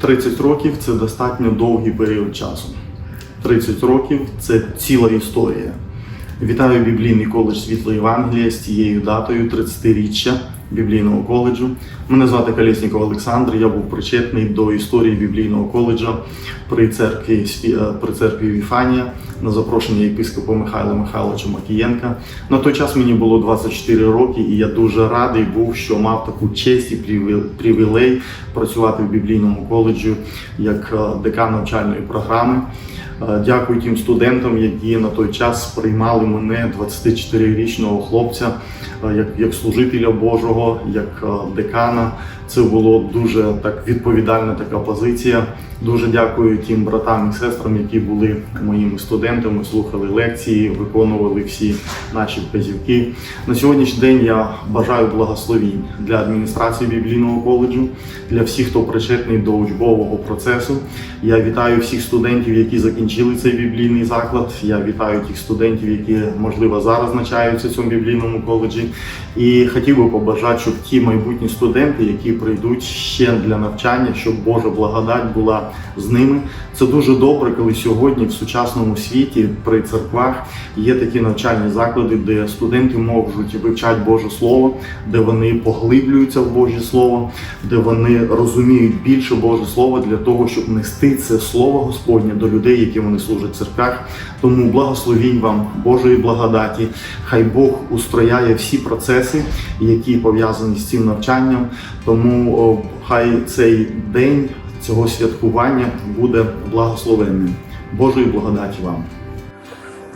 30 років це достатньо довгий період часу. 30 років це ціла історія. Вітаю біблійний коледж Світло Євангелія з цією датою 30-річчя біблійного коледжу. Мене звати Колєсніков Олександр. Я був причетний до історії біблійного коледжа при церкві е, при церкві Віфанія на запрошення єпископа Михайла Михайловича Макієнка. На той час мені було 24 роки, і я дуже радий був, що мав таку честь і привілей працювати в біблійному коледжі як е, декан навчальної програми. Е, Дякую тим студентам, які на той час приймали мене 24-річного хлопця як, як служителя Божого, як е, декана. Це було дуже так відповідальна така позиція. Дуже дякую тим братам і сестрам, які були моїми студентами, слухали лекції, виконували всі наші вказівки. На сьогоднішній день я бажаю благословінь для адміністрації біблійного коледжу, для всіх, хто причетний до учбового процесу. Я вітаю всіх студентів, які закінчили цей біблійний заклад. Я вітаю тих студентів, які можливо зараз навчаються в цьому біблійному коледжі. І хотів би побажати, щоб ті майбутні студенти, які прийдуть ще для навчання, щоб Божа благодать була з ними. Це дуже добре, коли сьогодні в сучасному світі при церквах є такі навчальні заклади, де студенти можуть вивчати Боже Слово, де вони поглиблюються в Боже Слово, де вони розуміють більше Боже Слово для того, щоб нести це Слово Господнє до людей, які вони служать в церквах. Тому благословінь вам Божої благодаті. Хай Бог устрояє всі процеси, які пов'язані з цим навчанням. Тому хай цей день цього святкування буде благословенним. Божої благодаті вам.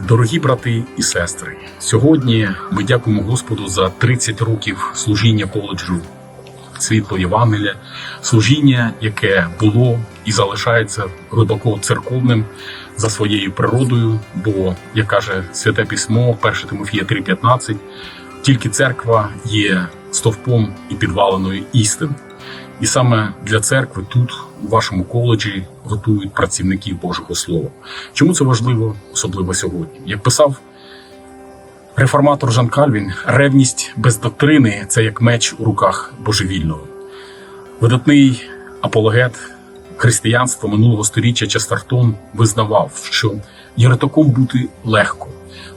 Дорогі брати і сестри, сьогодні ми дякуємо Господу за 30 років служіння коледжу світло Євангелія, служіння, яке було і залишається глибоко церковним за своєю природою. Бо, як каже Святе Письмо, 1 Тимофія 3,15, тільки церква є стовпом і підваленою істин. І саме для церкви тут, у вашому коледжі, готують працівників Божого Слова. Чому це важливо, особливо сьогодні? Як писав реформатор Жан Кальвін, ревність без доктрини це як меч у руках божевільного. Видатний апологет християнства минулого століття Честертон визнавав, що єретиком бути легко,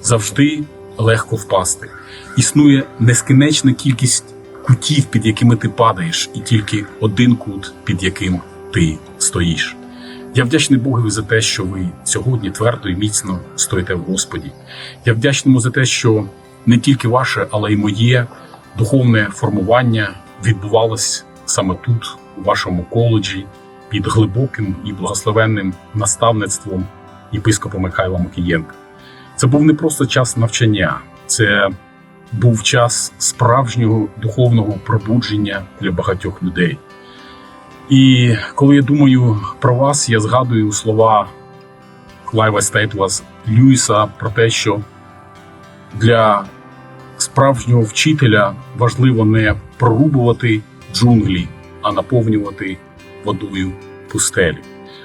завжди легко впасти. Існує нескінченна кількість кутів, під якими ти падаєш, і тільки один кут, під яким ти стоїш. Я вдячний Богові за те, що ви сьогодні твердо і міцно стоїте в Господі. Я вдячний за те, що не тільки ваше, але й моє духовне формування відбувалось саме тут, у вашому коледжі, під глибоким і благословенним наставництвом єпископа Михайла Макієнка. Це був не просто час навчання, це був час справжнього духовного пробудження для багатьох людей. І коли я думаю про вас, я згадую слова Клайва Стейтлас Льюіса про те, що для справжнього вчителя важливо не прорубувати джунглі, а наповнювати водою пустелі.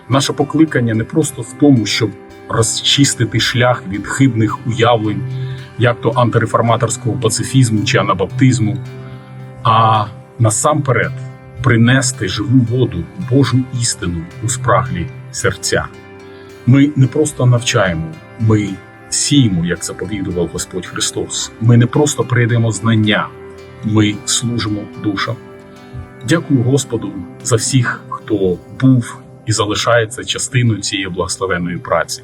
Наше покликання не просто в тому, щоб розчистити шлях від хибних уявлень, як то антиреформаторського пацифізму чи анабаптизму, а насамперед принести живу воду, Божу істину у спраглі серця. Ми не просто навчаємо, ми сіємо, як заповідував Господь Христос. Ми не просто прийдемо знання, ми служимо душам. Дякую Господу за всіх, хто був і залишається частиною цієї благословенної праці.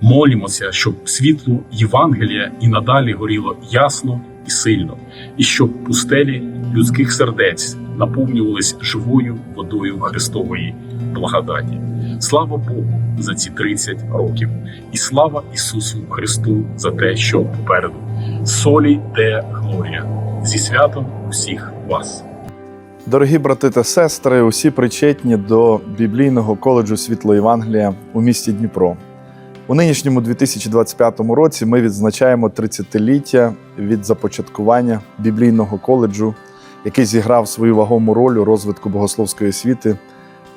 Молімося, щоб світло Євангелія і надалі горіло ясно і сильно, і щоб пустелі людських сердець наповнювались живою водою Христової благодаті. Слава Богу за ці 30 років, і слава Ісусу Христу за те, що попереду. Солі де Глорія зі святом усіх вас. Дорогі брати та сестри, усі причетні до біблійного коледжу Світло Євангелія у місті Дніпро. У нинішньому 2025 році ми відзначаємо 30-ліття від започаткування біблійного коледжу, який зіграв свою вагому роль у розвитку богословської освіти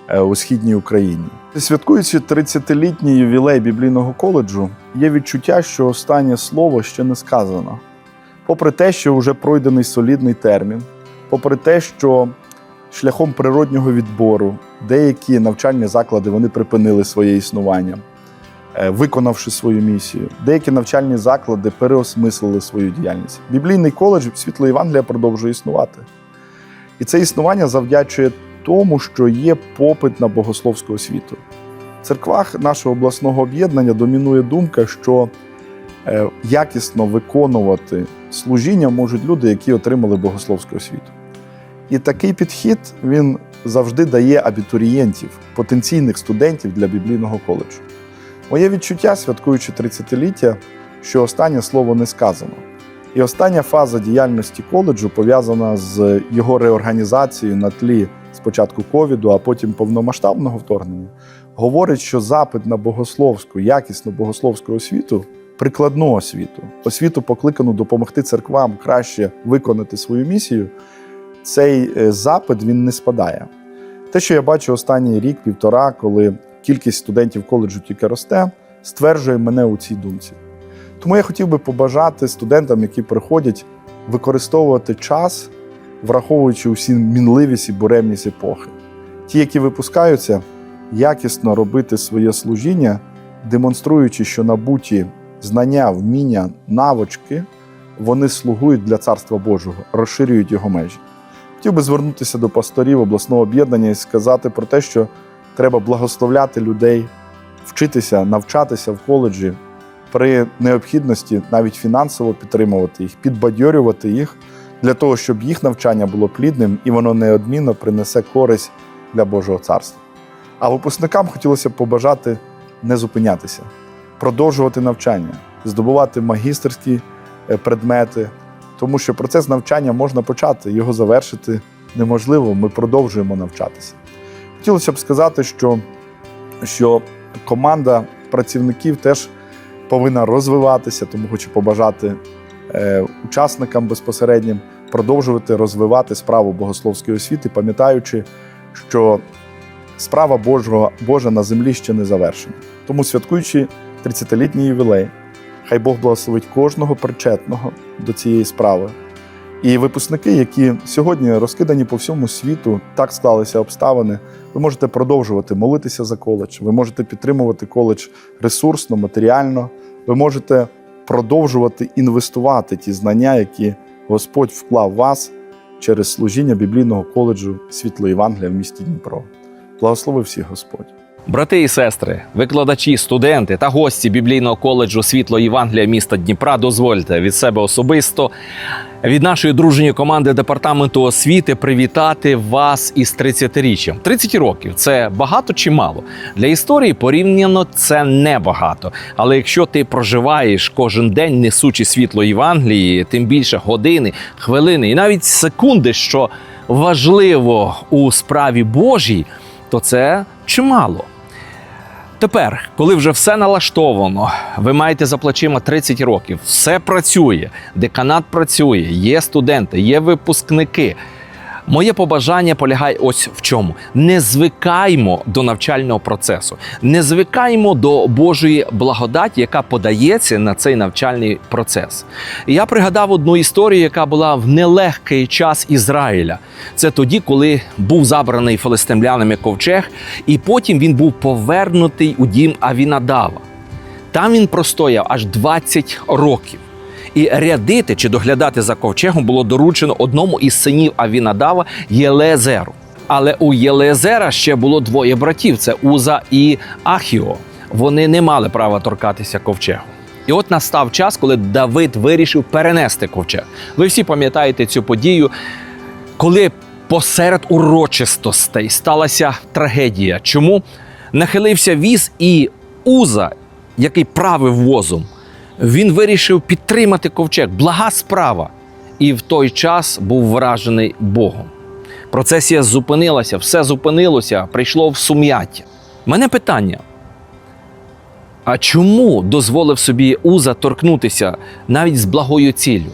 е, у східній Україні. Святкуючи 30-літній ювілей біблійного коледжу, є відчуття, що останнє слово ще не сказано. Попри те, що вже пройдений солідний термін, попри те, що шляхом природнього відбору. Деякі навчальні заклади вони припинили своє існування, виконавши свою місію. Деякі навчальні заклади переосмислили свою діяльність. Біблійний коледж світло Євангелія продовжує існувати. І це існування завдячує тому, що є попит на богословську освіту. В церквах нашого обласного об'єднання домінує думка, що е, якісно виконувати служіння можуть люди, які отримали богословську освіту. І такий підхід він завжди дає абітурієнтів, потенційних студентів для біблійного коледжу. Моє відчуття, святкуючи 30-ліття, що останнє слово не сказано. І остання фаза діяльності коледжу пов'язана з його реорганізацією на тлі спочатку ковіду, а потім повномасштабного вторгнення, говорить, що запит на богословську, якісну богословську освіту, прикладну освіту, освіту покликану допомогти церквам краще виконати свою місію, цей е, запит він не спадає. Те, що я бачу останній рік-півтора, коли кількість студентів коледжу тільки росте, стверджує мене у цій думці. Тому я хотів би побажати студентам, які приходять, використовувати час, враховуючи усі мінливість і буремність епохи. Ті, які випускаються, якісно робити своє служіння, демонструючи, що набуті знання, вміння, навички, вони слугують для Царства Божого, розширюють його межі. Хотів би звернутися до пасторів обласного об'єднання і сказати про те, що треба благословляти людей, вчитися, навчатися в коледжі, при необхідності навіть фінансово підтримувати їх, підбадьорювати їх для того, щоб їх навчання було плідним і воно неодмінно принесе користь для Божого царства. А випускникам хотілося б побажати не зупинятися, продовжувати навчання, здобувати магістерські е, предмети, тому що процес навчання можна почати, його завершити неможливо. Ми продовжуємо навчатися. Хотілося б сказати, що, що команда працівників теж повинна розвиватися, тому хочу побажати е, учасникам безпосереднім продовжувати розвивати справу богословської освіти, пам'ятаючи, що справа Божого, Божа на землі ще не завершена. Тому, святкуючи 30-літній ювілей, хай Бог благословить кожного причетного до цієї справи. І випускники, які сьогодні розкидані по всьому світу, так склалися обставини. Ви можете продовжувати молитися за коледж, ви можете підтримувати коледж ресурсно, матеріально, ви можете продовжувати інвестувати ті знання, які Господь вклав в вас через служіння біблійного коледжу Світло Євангелія в місті Дніпро. Благослови всіх Господь. Брати і сестри, викладачі, студенти та гості біблійного коледжу Світло Євангелія міста Дніпра, дозвольте від себе особисто від нашої дружньої команди департаменту освіти привітати вас із 30-річчям. 30 років це багато чи мало для історії порівняно це небагато. Але якщо ти проживаєш кожен день, несучи світло Євангелії, тим більше години, хвилини і навіть секунди, що важливо у справі Божій, то це чимало. Тепер, коли вже все налаштовано, ви маєте за плечима 30 років, все працює, деканат працює, є студенти, є випускники. Моє побажання полягає ось в чому: не звикаймо до навчального процесу, не звикаймо до Божої благодаті, яка подається на цей навчальний процес. Я пригадав одну історію, яка була в нелегкий час Ізраїля. Це тоді, коли був забраний филистимлянами ковчег, і потім він був повернутий у дім Авінадава. Там він простояв аж 20 років. І рядити чи доглядати за ковчегом було доручено одному із синів Авінадава Єлезеру. Але у Єлезера ще було двоє братів: це Уза і Ахіо. Вони не мали права торкатися ковчегу. І от настав час, коли Давид вирішив перенести ковчег. Ви всі пам'ятаєте цю подію, коли посеред урочистостей сталася трагедія. Чому нахилився віз і Уза, який правив возом, він вирішив підтримати ковчег. Блага справа. І в той час був вражений Богом. Процесія зупинилася, все зупинилося, прийшло в сум'яття. Мене питання: а чому дозволив собі Уза торкнутися навіть з благою ціллю?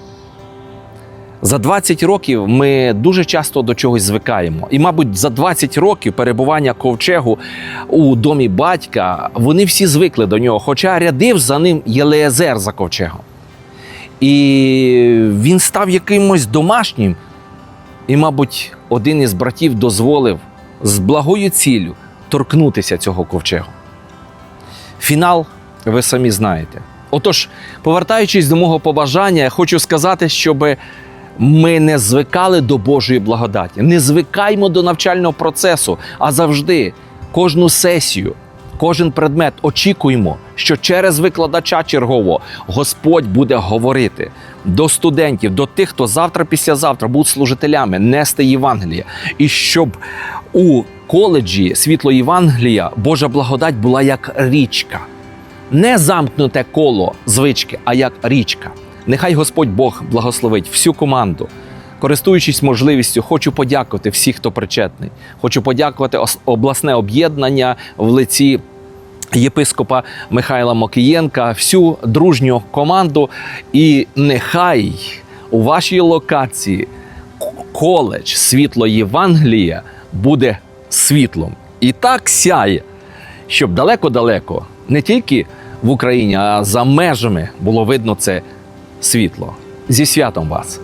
За 20 років ми дуже часто до чогось звикаємо. І, мабуть, за 20 років перебування ковчегу у домі батька вони всі звикли до нього, хоча рядив за ним Єлеазер за ковчегом. І він став якимось домашнім. І, мабуть, один із братів дозволив з благою ціллю торкнутися цього ковчегу. Фінал ви самі знаєте. Отож, повертаючись до мого побажання, я хочу сказати, щоб ми не звикали до Божої благодаті, не звикаймо до навчального процесу, а завжди кожну сесію, кожен предмет очікуємо, що через викладача чергового Господь буде говорити. До студентів, до тих, хто завтра, післязавтра будуть служителями, нести Євангеліє, і щоб у коледжі світло Євангелія Божа благодать була як річка. Не замкнуте коло звички, а як річка. Нехай Господь Бог благословить всю команду. Користуючись можливістю, хочу подякувати всіх, хто причетний. Хочу подякувати обласне об'єднання в лиці єпископа Михайла Мокієнка, всю дружню команду. І нехай у вашій локації коледж світло Євангелія буде світлом. І так сяє, щоб далеко-далеко, не тільки в Україні, а за межами було видно це світло. Зі святом вас!